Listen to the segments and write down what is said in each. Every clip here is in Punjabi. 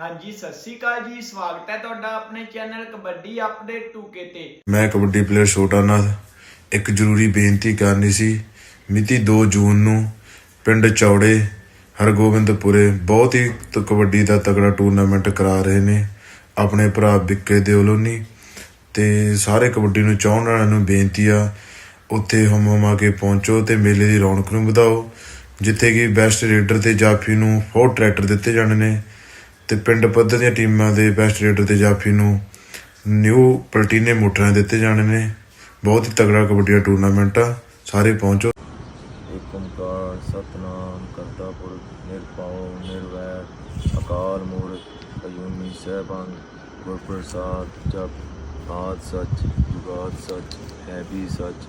ਹਾਂਜੀ, ਸਤਿ ਸ਼੍ਰੀ ਅਕਾਲ ਜੀ, ਸਵਾਗਤ ਹੈ ਤੁਹਾਡਾ ਆਪਣੇ ਚੈਨਲ ਕਬੱਡੀ ਅਪਡੇਟ 2K ਤੇ। ਮੈਂ ਕਬੱਡੀ ਪਲੇਅਰ ਛੋਟਾ ਨਾਥ ਇੱਕ ਜ਼ਰੂਰੀ ਬੇਨਤੀ ਕਰਨੀ ਸੀ। ਮਿਤੀ 2 ਜੂਨ ਨੂੰ ਪਿੰਡ ਚੌੜੇ, ਹਰਗੋਬਿੰਦਪੁਰੇ ਬਹੁਤ ਹੀ ਤ- ਕਬੱਡੀ ਦਾ ਤਗੜਾ ਟੂਰਨਾਮੈਂਟ ਕਰਾ ਰਹੇ ਨੇ, ਆਪਣੇ ਭਰਾ ਵਿੱਕੇ ਦਿਓਲੋਨੀ ਤੇ ਸਾਰੇ ਕਬੱਡੀ ਨੂੰ ਚਾਹਣ ਵਾਲਿਆਂ ਨੂੰ ਬੇਨਤੀ ਆ, ਉੱਥੇ ਹਮ ਹਮਾ ਕੇ ਪਹੁੰਚੋ ਤੇ ਮੇਲੇ ਦੀ ਰੌਣਕ ਨੂੰ ਵਧਾਓ, ਜਿੱਥੇ ਕਿ ਬੈਸਟ ਰੇਡਰ ਤੇ ਜਾਫੀ ਨੂੰ ਫੋਰ ਟਰੈਕਟਰ ਦਿੱਤੇ ਜਾਣੇ ਨੇ। ਤੇ ਪਿੰਡ ਪੱਧਰ ਦੀਆਂ ਟੀਮਾਂ ਦੇ ਬੈਸਟ ਰੇਡਰ ਤੇ ਜਾਫੀ ਨੂੰ ਨਿਊ ਪਲਟੀਨੇ ਮੋਟਰਾਂ ਦਿੱਤੇ ਜਾਣੇ ਨੇ। ਬਹੁਤ ਹੀ ਤਗੜਾ ਕਬੱਡੀ ਦਾ ਟੂਰਨਾਮੈਂਟ ਆ। ਸਾਰੇ ਪਹੁੰਚੋ। ਏਕ ਓਮਕਾਰ ਸਤਨਾਮ ਕਰਤਾ ਪੁਰਖ ਨਿਰਭਉ, ਨਿਰਵੈਰ, ਅਕਾਲ ਮੂਰਤ ਅਜੂਨੀ ਸਹਿਬੰ ਗੁਰਪ੍ਰਸਾਦ, ਜਪ, ਆਦ ਸੱਚ, ਜੁਗਾਦ ਸੱਚ, ਹੈ ਵੀ ਸੱਚ,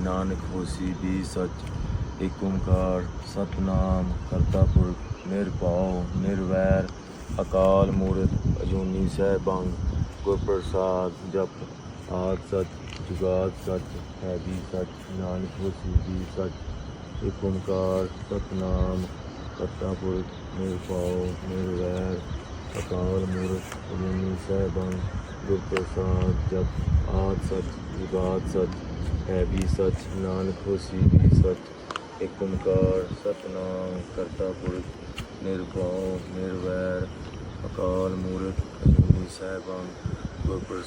ਨਾਨਕ ਹੋਸੀ ਵੀ ਸੱਚ। ਏਕ ਓੰਕਾਰ ਸਤਨਾਮ ਕਰਤਾ ਪੁਰਖ ਨਿਰਭਉ, ਨਿਰਵੈਰ ਅਕਾਲ ਮੂਰਤ, ਅਜੂਨੀ ਸਹਿਬੰ ਗੁਰਪ੍ਰਸਾਦ, ਜਪ, ਆਦ ਸੱਚ, ਜੁਗਾਦ ਸੱਚ, ਹੈ ਵੀ ਸੱਚ, ਨਾਨਕ ਹੋਸੀ ਵੀ ਸੱਚ ਏਕ ਓੰਕਾਰ, ਸਤਨਾਮ ਕਰਤਾ ਪੁਰਖ ਨਿਰਭਉ ਨਿਰਵੈਰ ਅਕਾਲ ਮੂਰਤ, ਅਜੂਨੀ ਸਹਿਬੰ ਗੁਰਪ੍ਰਸਾਦ, ਜਪ, ਆਦ ਸੱਚ, ਜੁਗਾਦ ਸੱਚ, ਹੈ ਵੀ ਸੱਚ, ਨਾਨਕ ਹੋਸੀ ਵੀ ਸੱਚ ਏਕ ਓੰਕਾਰ, ਸਤਨਾਮ ਕਰਤਾ ਪੁਰਖ ਨਿਰਭਉ, ਨਿਰਵੈਰ, ਅਕਾਲ ਮੂਰਤ ਅਜੂਨੀ ਸਹਿਬੰ ਗੁਰ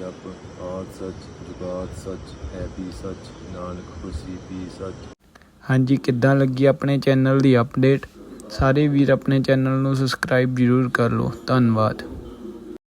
ਜਪ, ਆਦ ਸੱਚ, ਜੁਗਾਦ ਸੱਚ, ਹੈ ਵੀ ਸੱਚ, ਨਾਨਕ ਹੋਸੀ ਵੀ ਸੱਚ। ਹਾਂਜੀ, ਕਿੱਦਾਂ ਲੱਗੀ ਆਪਣੇ ਚੈਨਲ ਦੀ ਅਪਡੇਟ ਸਾਰੇ ਵੀਰ ਆਪਣੇ ਚੈਨਲ ਨੂੰ ਸਬਸਕ੍ਰਾਈਬ ਜ਼ਰੂਰ ਕਰ ਲਓ। ਧੰਨਵਾਦ।